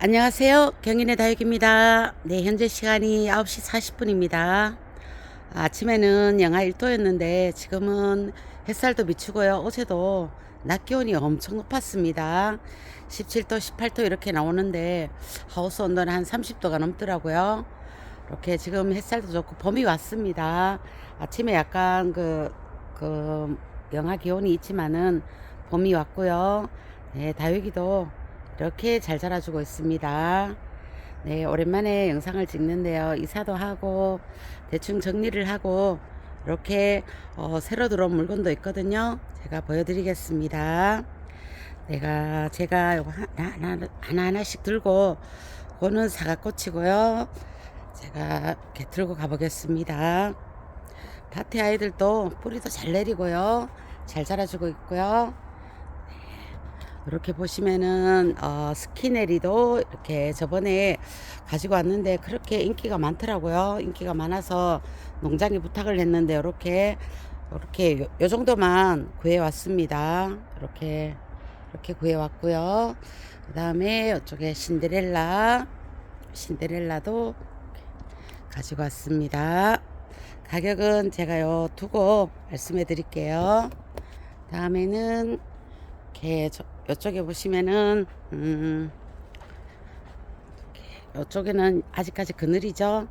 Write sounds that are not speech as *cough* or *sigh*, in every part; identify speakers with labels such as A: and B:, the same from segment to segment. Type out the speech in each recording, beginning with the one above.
A: 안녕하세요. 경인의 다육입니다. 네, 현재 시간이 9시 40분입니다. 아침에는 영하 1도였는데 지금은 햇살도 비추고요. 어제도 낮 기온이 엄청 높았습니다. 17도, 18도 이렇게 나오는데 하우스 온도는 한 30도가 넘더라고요. 이렇게 지금 햇살도 좋고 봄이 왔습니다. 아침에 약간 그, 그 영하 기온이 있지만은 봄이 왔고요. 네, 다육이도 이렇게 잘 자라주고 있습니다. 네, 오랜만에 영상을 찍는데요. 이사도 하고 대충 정리를 하고 이렇게 어, 새로 들어온 물건도 있거든요. 제가 보여드리겠습니다. 내가 제가 요거 하나, 하나, 하나 하나씩 들고 그거는 사과꽃이고요. 제가 이렇게 들고 가보겠습니다. 밭에 아이들도 뿌리도 잘 내리고요. 잘 자라주고 있고요. 이렇게 보시면은 어, 스키네리도 이렇게 저번에 가지고 왔는데 그렇게 인기가 많더라고요. 인기가 많아서 농장에 부탁을 했는데 이렇게 이렇게 요, 요 정도만 구해 왔습니다. 이렇게 이렇게 구해 왔고요. 그 다음에 이쪽에 신데렐라 신데렐라도 가지고 왔습니다. 가격은 제가요 두고 말씀해 드릴게요. 다음에는 이렇게 저, 이쪽에 보시면은 음, 이쪽에는 아직까지 그늘이죠.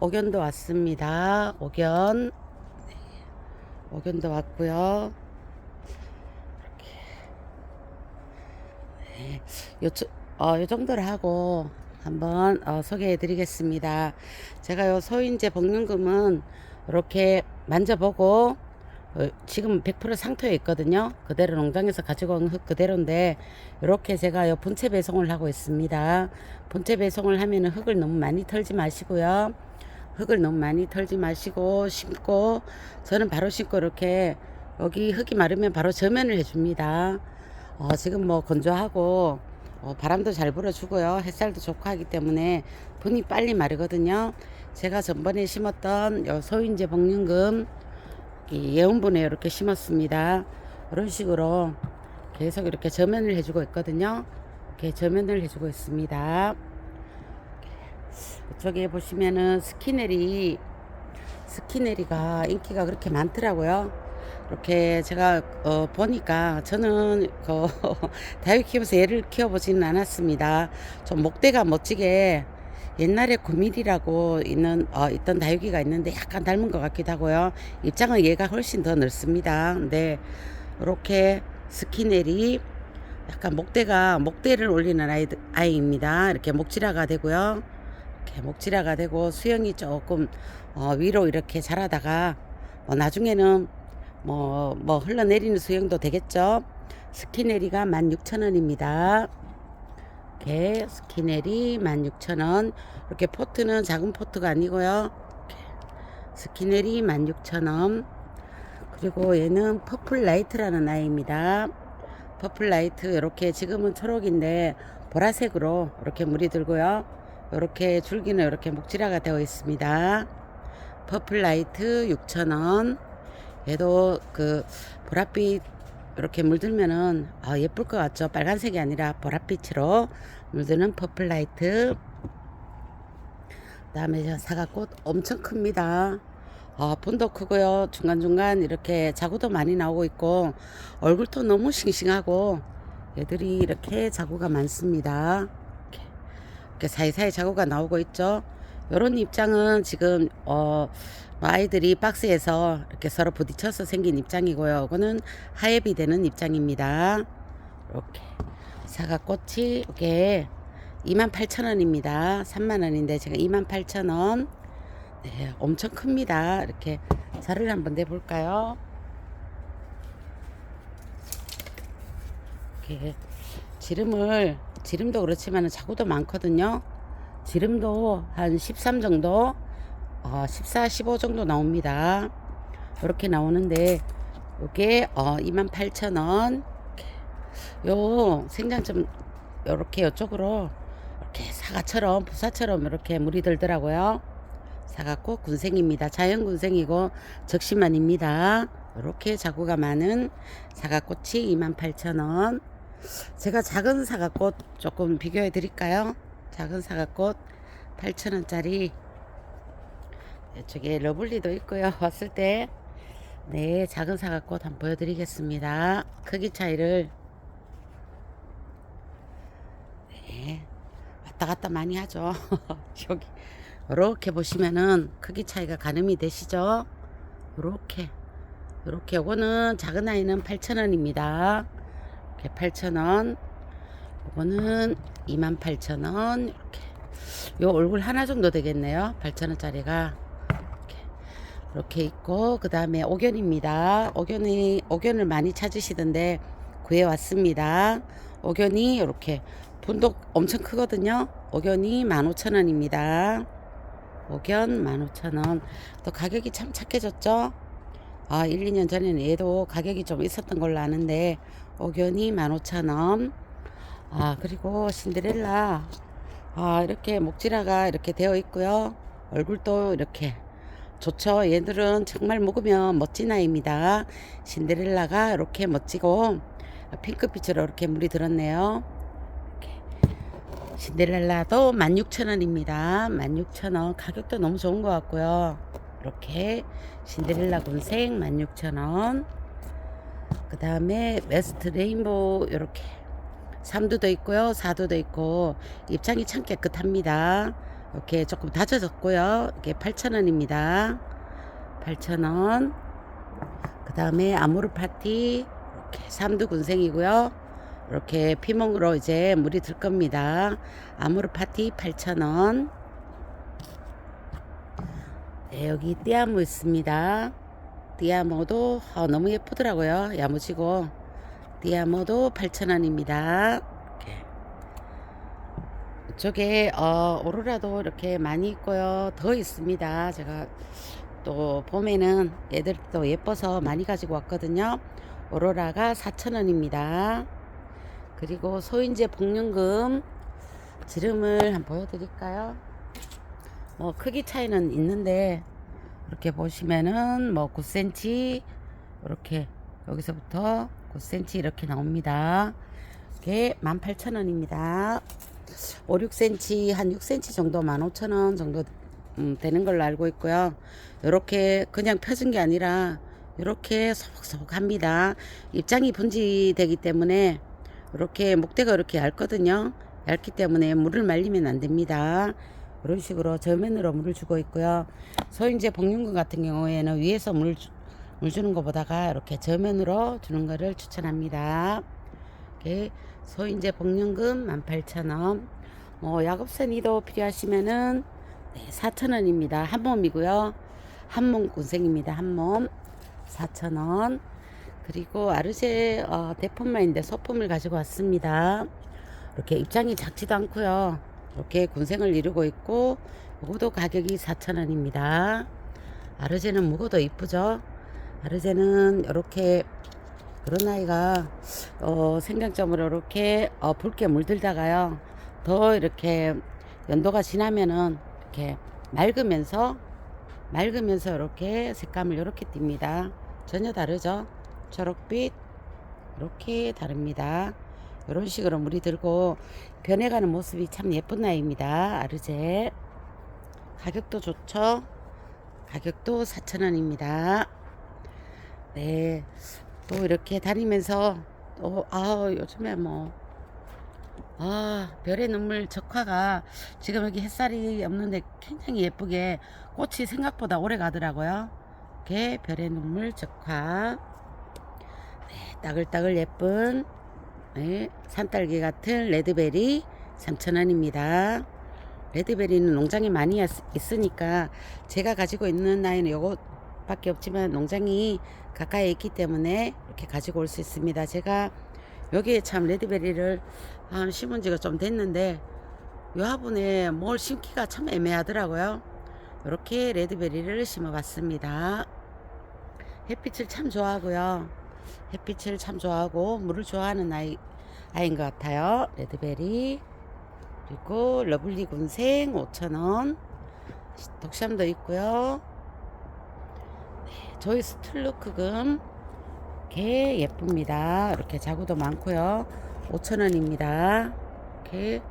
A: 옥연도 왔습니다. 옥연 네, 옥연도 왔고요. 네, 요, 어, 요 정도를 하고 한번 어, 소개해 드리겠습니다. 제가 요 소인제 복륜금은 이렇게 만져보고 어, 지금 100% 상토에 있거든요. 그대로 농장에서 가지고 온 흙 그대로인데 이렇게 제가 요 본체 배송을 하고 있습니다. 본체 배송을 하면은 흙을 너무 많이 털지 마시고요. 흙을 너무 많이 털지 마시고 심고 저는 바로 심고 이렇게 여기 흙이 마르면 바로 저면을 해줍니다. 어, 지금 뭐 건조하고 어, 바람도 잘 불어주고요. 햇살도 좋고 하기 때문에 분이 빨리 마르거든요. 제가 전번에 심었던 요 소인제 복륜금 이 예온분에 이렇게 심었습니다. 이런 식으로 계속 이렇게 저면을 해주고 있거든요. 이렇게 저면을 해주고 있습니다. 이쪽에 보시면은 스키네리 스키네리가 인기가 그렇게 많더라고요. 이렇게 제가 어, 보니까 저는 그 *laughs* 다육 키우면서 얘를 키워보지는 않았습니다. 좀 목대가 멋지게 옛날에 구밀이라고 있는 어, 있던 다육이가 있는데 약간 닮은 것 같기도 하고요. 입장은 얘가 훨씬 더 넓습니다. 근데 이렇게 스키넬이 약간 목대가 목대를 올리는 아이 아이입니다. 이렇게 목질화가 되고요. 이렇게 목질화가 되고 수영이 조금 어, 위로 이렇게 자라다가 뭐 나중에는 뭐, 뭐 흘러내리는 수영도 되겠죠. 스키네리가 16,000원입니다. 이렇게 스키넬이 16,000원. 이렇게 포트는 작은 포트가 아니고요. 스키넬이 16,000원. 그리고 얘는 퍼플 라이트라는 아이입니다. 퍼플 라이트 이렇게 지금은 초록인데 보라색으로 이렇게 물이 들고요. 이렇게 줄기는 이렇게 목질화가 되어 있습니다. 퍼플 라이트 6,000원. 얘도 그 보랏빛 이렇게 물들면은 아, 예쁠 것 같죠? 빨간색이 아니라 보랏빛으로 물드는 퍼플 라이트. 그다음에 저 사과꽃 엄청 큽니다. 아, 분도 크고요. 중간중간 이렇게 자구도 많이 나오고 있고 얼굴도 너무 싱싱하고 얘들이 이렇게 자구가 많습니다. 이렇게, 이렇게 사이사이 자구가 나오고 있죠. 요런 입장은 지금 어 아이들이 박스에서 이렇게 서로 부딪혀서 생긴 입장이고요. 이거는 하엽이 되는 입장입니다. 이렇게 사과꽃이 이게 28,000원입니다. 3만원인데 제가 28,000원 네, 엄청 큽니다. 이렇게 자를 한번 내볼까요? 이렇게 지름을 지름도 그렇지만 자구도 많거든요. 지름도 한 13 정도, 어, 14, 15 정도 나옵니다. 이렇게 나오는데 이게 어, 28,000원. 요 생장점 요렇게 요쪽으로 이렇게 사과처럼 부사처럼 이렇게 물이 들더라고요. 사과꽃 군생입니다. 자연 군생이고 적심만입니다. 이렇게 자구가 많은 사과꽃이 28,000원. 제가 작은 사과꽃 조금 비교해 드릴까요? 작은 사과꽃 8,000원짜리 이쪽에 러블리도 있고요. *laughs* 왔을 때 네, 작은 사과꽃 한번 보여드리겠습니다. 크기 차이를 네, 왔다 갔다 많이 하죠. *laughs* 여기 이렇게 보시면은 크기 차이가 가늠이 되시죠? 이렇게 이렇게 요거는 작은 아이는 8,000원입니다. 이렇게 8,000원. 요거는 28,000원. 이렇게 요 얼굴 하나 정도 되겠네요. 8,000원짜리가 이렇게 이렇게 있고 그 다음에 옥견입니다. 옥견이 옥견을 많이 찾으시던데 구해 왔습니다. 옥견이 이렇게 분독 엄청 크거든요. 옥견이 15,000원입니다. 옥견 15,000원. 또 가격이 참 착해졌죠? 아, 1, 2년 전에는 얘도 가격이 좀 있었던 걸로 아는데 옥견이 15,000원. 아, 그리고 신데렐라. 아, 이렇게 목지라가 이렇게 되어 있고요. 얼굴도 이렇게 좋죠. 얘들은 정말 먹으면 멋진 아이입니다. 신데렐라가 이렇게 멋지고 핑크빛으로 이렇게 물이 들었네요. 신데렐라도 16,000원입니다. 16,000원. 가격도 너무 좋은 것 같고요. 이렇게 신데렐라 군생 16,000원. 그 다음에 웨스트 레인보우 이렇게 3두도 있고요. 4두도 있고 입장이 참 깨끗합니다. 이렇게 조금 다져졌고요. 이게 8,000원입니다. 8,000원. 그 다음에 아모르 파티 이렇게 3두 군생이고요. 이렇게 피멍으로 이제 물이 들 겁니다. 아모르 파티 8,000원. 네, 여기 띠아모 있습니다. 띠아모도 어, 너무 예쁘더라고요. 야무지고 띠아모도 8,000원입니다. 이렇게. 이쪽에 어, 오로라도 이렇게 많이 있고요. 더 있습니다. 제가 또 봄에는 애들 또 예뻐서 많이 가지고 왔거든요. 오로라가 4,000원입니다. 그리고 소인제 복륜금 지름을 한번 보여드릴까요? 뭐 크기 차이는 있는데 이렇게 보시면은 뭐 9cm 이렇게 여기서부터 9cm 이렇게 나옵니다. 이게 18,000원입니다. 5, 6cm 한 6cm 정도 15,000원 정도 음, 되는 걸로 알고 있고요. 이렇게 그냥 펴진 게 아니라 이렇게 소복소복합니다. 입장이 분지되기 때문에 이렇게 목대가 이렇게 얇거든요. 얇기 때문에 물을 말리면 안 됩니다. 이런 식으로 저면으로 물을 주고 있고요. 소인제 복륜금 같은 경우에는 위에서 물, 주- 물 주는 것보다가 이렇게 저면으로 주는 것을 추천합니다. 이렇게 소인제 복륜금 18,000원. 뭐 야곱선이도 필요하시면은 네, 4,000원입니다. 한 몸이고요. 한몸 군생입니다. 한 몸 4,000원. 그리고 아르제 어, 대품만인데 소품을 가지고 왔습니다. 이렇게 입장이 작지도 않고요. 이렇게 군생을 이루고 있고 이것도 가격이 4,000원입니다. 아르제는 무고도 이쁘죠. 아르제는 이렇게 그런 아이가 어, 생장점으로 이렇게 어, 붉게 물들다가요. 더 이렇게 연도가 지나면은 이렇게 맑으면서 맑으면서 이렇게 색감을 이렇게 띱니다. 전혀 다르죠. 초록빛 이렇게 다릅니다. 이런 식으로 물이 들고 변해가는 모습이 참 예쁜 아이입니다. 아르제 가격도 좋죠. 가격도 4,000원입니다. 네. 또 이렇게 다니면서 또, 아 요즘에 뭐, 아, 별의 눈물 적화가 지금 여기 햇살이 없는데 굉장히 예쁘게 꽃이 생각보다 오래 가더라고요. 이렇게 별의 눈물 적화. 네, 따글따글 예쁜 네, 산딸기 같은 레드베리 3,000원입니다. 레드베리는 농장에 많이 있- 있으니까 제가 가지고 있는 나이는 요 것밖에 없지만 농장이 가까이 있기 때문에 이렇게 가지고 올 수 있습니다. 제가 여기에 참 레드베리를 한 심은 지가 좀 됐는데 요 화분에 뭘 심기가 참 애매하더라고요. 이렇게 레드베리를 심어봤습니다. 햇빛을 참 좋아하고요. 햇빛을 참 좋아하고 물을 좋아하는 아이, 아이인 것 같아요. 레드베리. 그리고 러블리 군생 5,000원. 독샴도 있고요. 네, 조이스 툴루크금. 이렇게 예쁩니다. 이렇게 자구도 많고요. 5,000원입니다. 이렇게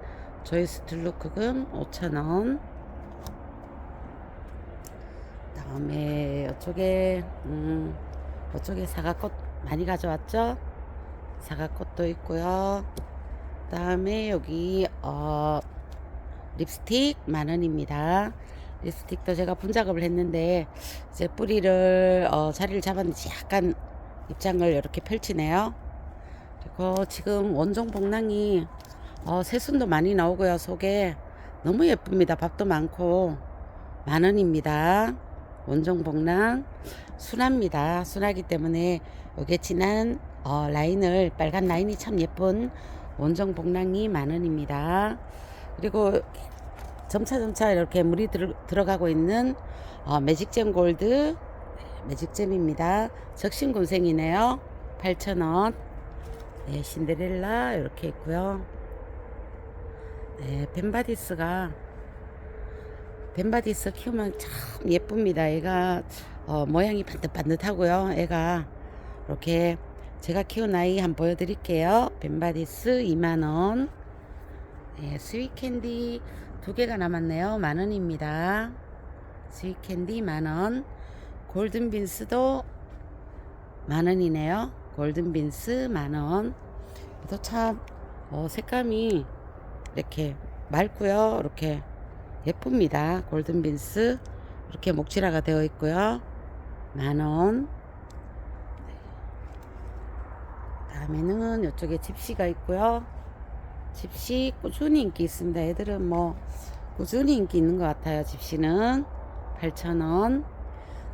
A: 조이스 블루크금 5,000원. 다음에 이쪽에 음, 이쪽에 사과꽃 많이 가져왔죠? 사과꽃도 있고요. 다음에 여기 어, 립스틱 만 원입니다. 립스틱도 제가 분작업을 했는데 이제 뿌리를 어, 자리를 잡았는지 약간 입장을 이렇게 펼치네요. 그리고 지금 원종 복랑이 어, 새순도 많이 나오고요. 속에 너무 예쁩니다. 밥도 많고 만 원입니다. 원종 복랑 순합니다. 순하기 때문에 여기에 진한 어, 라인을 빨간 라인이 참 예쁜 원종 복랑이 만 원입니다. 그리고 점차 점차 이렇게 물이 들, 들어가고 있는 어, 매직잼 골드 네, 매직잼입니다. 적신군생이네요. 8,000원. 네, 신데렐라 이렇게 있고요. 네, 벤바디스가 벤바디스 키우면 참 예쁩니다. 애가 어, 모양이 반듯반듯하고요. 애가 이렇게 제가 키운 아이 한번 보여드릴게요. 벤바디스 2만원. 네, 스윗캔디 두 개가 남았네요. 만 원입니다. 스윗캔디 만 원. 골든빈스도 만 원이네요. 골든빈스 만 원. 또참 어, 색감이 이렇게 맑고요. 이렇게 예쁩니다. 골든빈스 이렇게 목질화가 되어 있고요. 만 원. 다음에는 이쪽에 집시가 있고요. 집시 꾸준히 인기 있습니다. 애들은 뭐 꾸준히 인기 있는 것 같아요. 집시는 8,000원.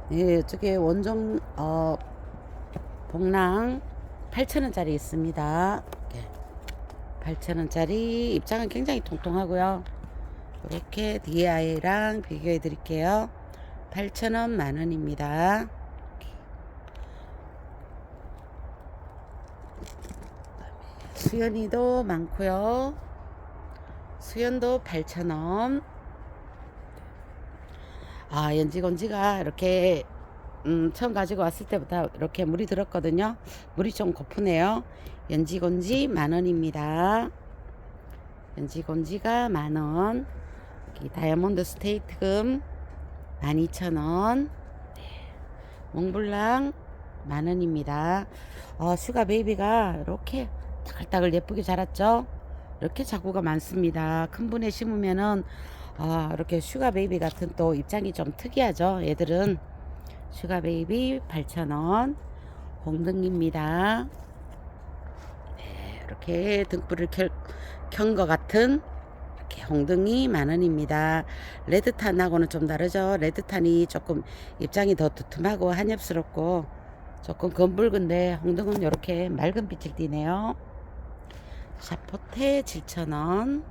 A: 네, 이쪽에 원종 어 복랑 8,000원짜리 있습니다. 이렇게 8,000원짜리 입장은 굉장히 통통하고요. 이렇게 DI랑 비교해 드릴게요. 8,000원 만원입니다. 수연이도 많고요. 수연도 8,000원. 아, 연지건지가 이렇게 음, 처음 가지고 왔을 때부터 이렇게 물이 들었거든요. 물이 좀 고프네요. 연지건지 만원입니다. 연지건지가 만원. 다이아몬드 스테이트금 12,000원. 네. 몽블랑 만원입니다. 어, 슈가 베이비가 이렇게 따글따글 예쁘게 자랐죠? 이렇게 자구가 많습니다. 큰 분에 심으면은 아, 이렇게 슈가 베이비 같은 또 입장이 좀 특이하죠. 얘들은 슈가 베이비 8,000원 홍등입니다. 네, 이렇게 등불을 켠 것 같은 이렇게 홍등이 만 원입니다. 레드탄하고는 좀 다르죠. 레드탄이 조금 입장이 더 두툼하고 한엽스럽고 조금 검붉은데 홍등은 이렇게 맑은 빛을 띠네요. 샤포테 7,000원.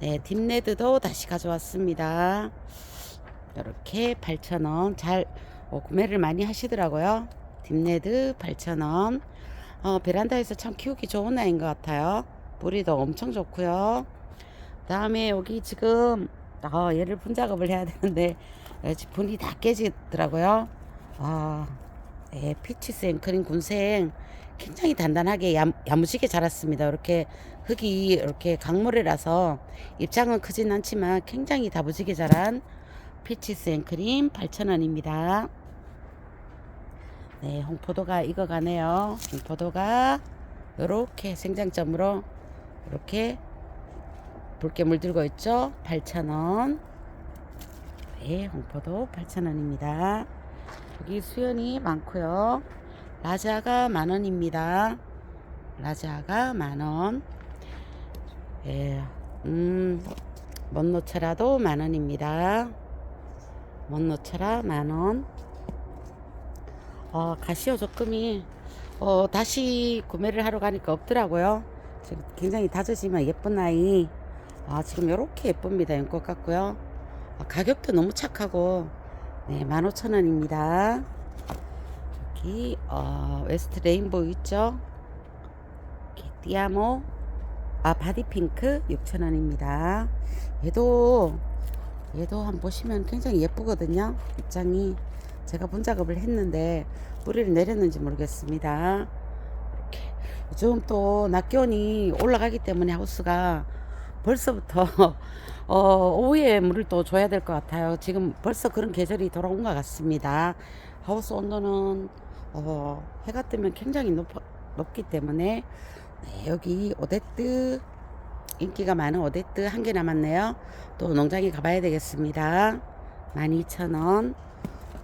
A: 네, 딥레드도 다시 가져왔습니다. 이렇게 8,000원. 잘 어, 구매를 많이 하시더라고요. 딥레드 8,000원. 어, 베란다에서 참 키우기 좋은 아이인 것 같아요. 뿌리도 엄청 좋고요. 다음에 여기 지금 어, 얘를 분작업을 해야 되는데 분이 다 깨지더라고요. 아, 예, 피치스 앵커링 군생 굉장히 단단하게 야, 야무지게 자랐습니다. 이렇게 흙이 이렇게 강모래라서 입장은 크진 않지만 굉장히 다부지게 자란 피치스 앵크림 8,000원입니다. 네, 홍포도가 익어가네요. 홍포도가 이렇게 생장점으로 이렇게 붉게 물들고 있죠. 8,000원. 네, 홍포도 8,000원입니다. 여기 수연이 많고요. 라자가 만원입니다. 라자가 만원. 예, 음, 못 놓쳐라도 만원입니다. 못 놓쳐라 만원. 어, 가시오 조금이, 어, 다시 구매를 하러 가니까 없더라고요. 지금 굉장히 다져지만 예쁜 아이. 아, 지금 이렇게 예쁩니다. 연꽃 같고요. 아, 가격도 너무 착하고, 네, 15,000원입니다. 여기, 어, 웨스트 레인보우 있죠? 여기, 띠아모, 아, 바디핑크 6,000원입니다. 얘도, 얘도 한번 보시면 굉장히 예쁘거든요. 입장이. 제가 분작업을 했는데, 뿌리를 내렸는지 모르겠습니다. 이렇게. 요즘 또낮 기온이 올라가기 때문에 하우스가 벌써부터 *laughs* 어, 오후에 물을 또 줘야 될 것 같아요. 지금 벌써 그런 계절이 돌아온 것 같습니다. 하우스 온도는 어, 해가 뜨면 굉장히 높, 높기 때문에 네, 여기 오데뜨 인기가 많은 오데뜨 한개 남았네요. 또 농장에 가봐야 되겠습니다. 12,000원.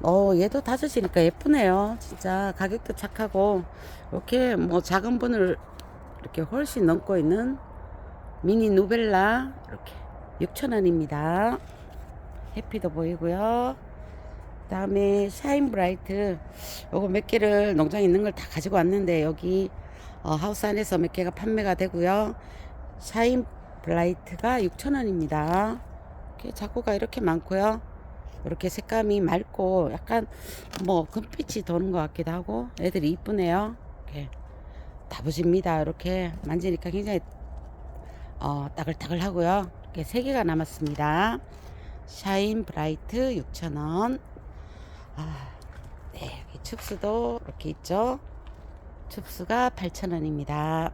A: 어, 얘도 다져지니까 예쁘네요. 진짜 가격도 착하고 이렇게 뭐 작은 분을 이렇게 훨씬 넘고 있는 미니 누벨라 이렇게 6,000원입니다. 해피도 보이고요. 그다음에 샤인 브라이트 요거 몇 개를 농장에 있는 걸 다 가지고 왔는데 여기 어, 하우스 안에서 몇 개가 판매가 되고요. 샤인 브라이트가 6,000원입니다. 이렇게 자구가 이렇게 많고요. 이렇게 색감이 맑고 약간 뭐 금빛이 도는 것 같기도 하고 애들이 이쁘네요. 이렇게 다부집니다. 이렇게 만지니까 굉장히 어, 따글따글 하고요. 이렇게 세 개가 남았습니다. 샤인 브라이트 6,000원. 아, 네, 여기 춥스도 이렇게 있죠. 춥스가 8,000원입니다.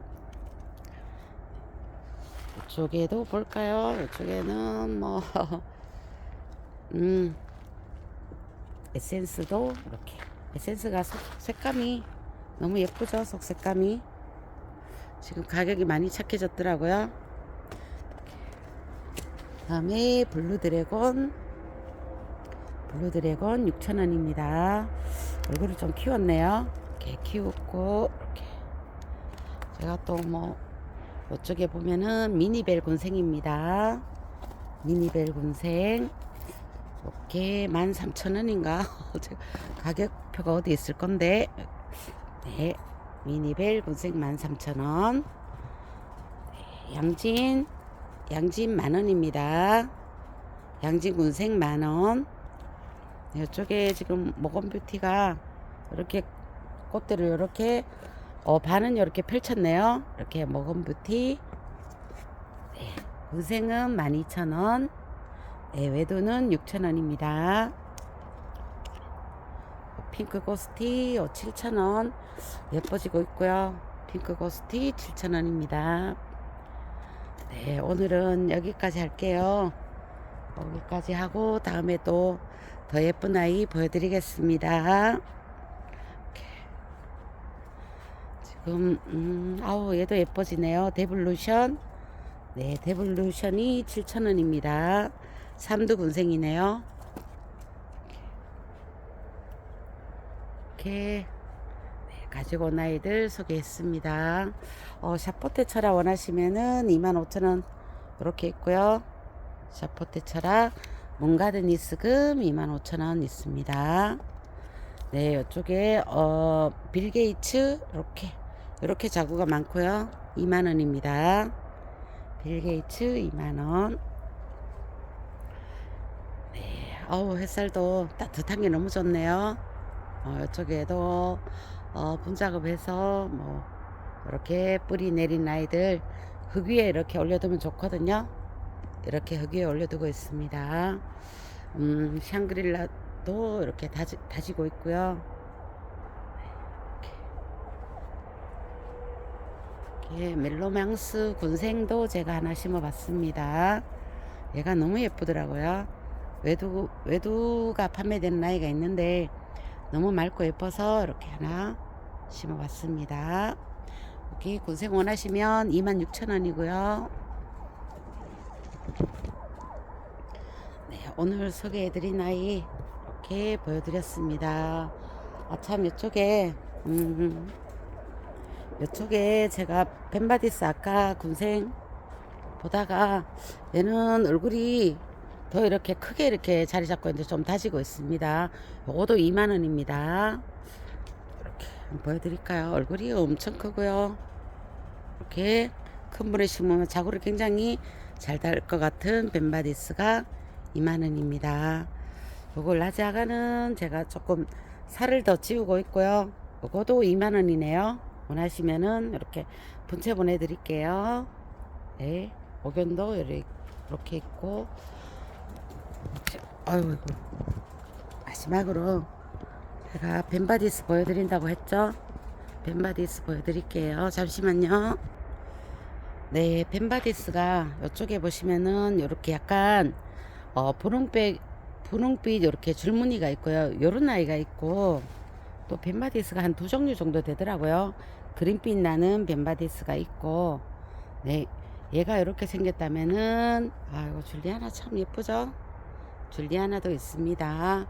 A: 이쪽에도 볼까요? 이쪽에는 뭐, *laughs* 음, 에센스도 이렇게. 에센스가 속, 색감이 너무 예쁘죠? 속 색감이. 지금 가격이 많이 착해졌더라고요. 다음에 블루 드래곤 블루 드래곤 6,000원입니다. 얼굴을 좀 키웠네요. 이렇게 키웠고 이렇게 제가 또 뭐 이쪽에 보면은 미니벨 군생입니다. 미니벨 군생 이렇게 13,000원인가? *laughs* 가격표가 어디 있을 건데 네 미니벨 군생 13,000원 네, 양진 양진 만원입니다. 양진 군생 만원 이쪽에 지금 모건 뷰티가 이렇게 꽃들을 이렇게 어, 반은 이렇게 펼쳤네요. 이렇게 모건 뷰티. 네, 군생은 12,000원. 네, 외도는 6,000원입니다. 핑크 고스티 7,000원. 예뻐지고 있고요. 핑크 고스티 7,000원입니다. 네, 오늘은 여기까지 할게요. 여기까지 하고 다음에 또 더 예쁜 아이 보여드리겠습니다. 지금 음, 아우 얘도 예뻐지네요. 데블루션. 네, 데블루션이 7,000원입니다. 삼두 군생이네요. 이렇게 네, 가지고 온 아이들 소개했습니다. 어, 샤포테 철학 원하시면은 25,000원 이렇게 있고요. 샤포테 철학 문가든 이스금 25,000원 있습니다. 네, 이쪽에 어, 빌 게이츠 이렇게 이렇게 자구가 많고요. 2만 원입니다. 빌 게이츠 2만 원. 네, 어우 햇살도 따뜻한 게 너무 좋네요. 어, 이쪽에도 어, 분작업해서 뭐 이렇게 뿌리 내린 아이들 흙 위에 이렇게 올려두면 좋거든요. 이렇게 흙 위에 올려두고 있습니다. 음, 샹그릴라도 이렇게 다지, 다지고 있고요. 이렇게 멜로망스 군생도 제가 하나 심어봤습니다. 얘가 너무 예쁘더라고요. 외두, 외두가 판매되는 나이가 있는데 너무 맑고 예뻐서 이렇게 하나 심어봤습니다. 여기 군생 원하시면 26,000원이고요. 네, 오늘 소개해드린 아이 이렇게 보여드렸습니다. 아, 참, 이쪽에, 음, 이쪽에 제가 벤바디스 아까 군생 보다가 얘는 얼굴이 더 이렇게 크게 이렇게 자리 잡고 있는데 좀 다지고 있습니다. 요것도 2만원입니다. 보여드릴까요? 얼굴이 엄청 크고요. 이렇게 큰 물에 심으면 자구를 굉장히 잘 달 것 같은 벤바디스가 2만원입니다. 요걸 라지아가는 제가 조금 살을 더 찌우고 있고요. 요거도 2만원이네요. 원하시면은 이렇게 분체 보내드릴게요. 네. 오견도 이렇게 있고 아유 마지막으로 제가 벤바디스 보여드린다고 했죠 벤바디스 보여드릴게요. 잠시만요. 네, 벤바디스가 이쪽에 보시면은 이렇게 약간 어, 분홍빛 분홍빛 이렇게 줄무늬가 있고요. 요런 아이가 있고 또 벤바디스가 한 두 종류 정도 되더라고요. 그린빛 나는 벤바디스가 있고 네, 얘가 이렇게 생겼다면은 아이고 줄리아나 참 예쁘죠? 줄리아나도 있습니다.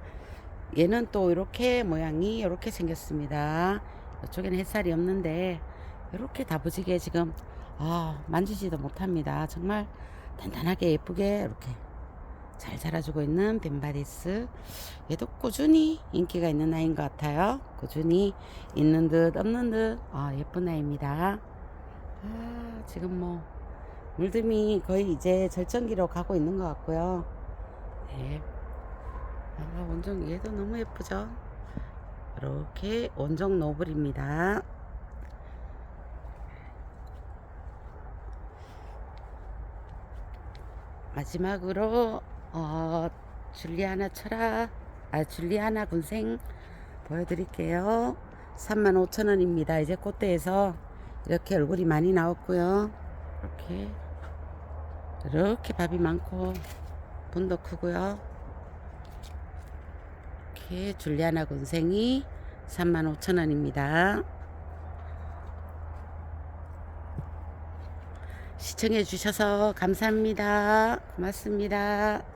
A: 얘는 또 이렇게 모양이 이렇게 생겼습니다. 이쪽에는 햇살이 없는데 이렇게 다부지게 지금 아 만지지도 못합니다. 정말 단단하게 예쁘게 이렇게 잘 자라주고 있는 벤바디스 얘도 꾸준히 인기가 있는 아이인 것 같아요. 꾸준히 있는 듯 없는 듯 아, 예쁜 아이입니다. 아 지금 뭐 물듬이 거의 이제 절정기로 가고 있는 것 같고요. 네. 아, 원종 얘도 너무 예쁘죠? 이렇게 원종 노블입니다. 마지막으로 어, 줄리아나 철아, 아 줄리아나 군생 보여드릴게요. 35,000원입니다. 이제 꽃대에서 이렇게 얼굴이 많이 나왔고요. 이렇게 이렇게 밥이 많고 분도 크고요. 이렇게 줄리아나 군생이 35,000원입니다. 시청해 주셔서 감사합니다. 고맙습니다.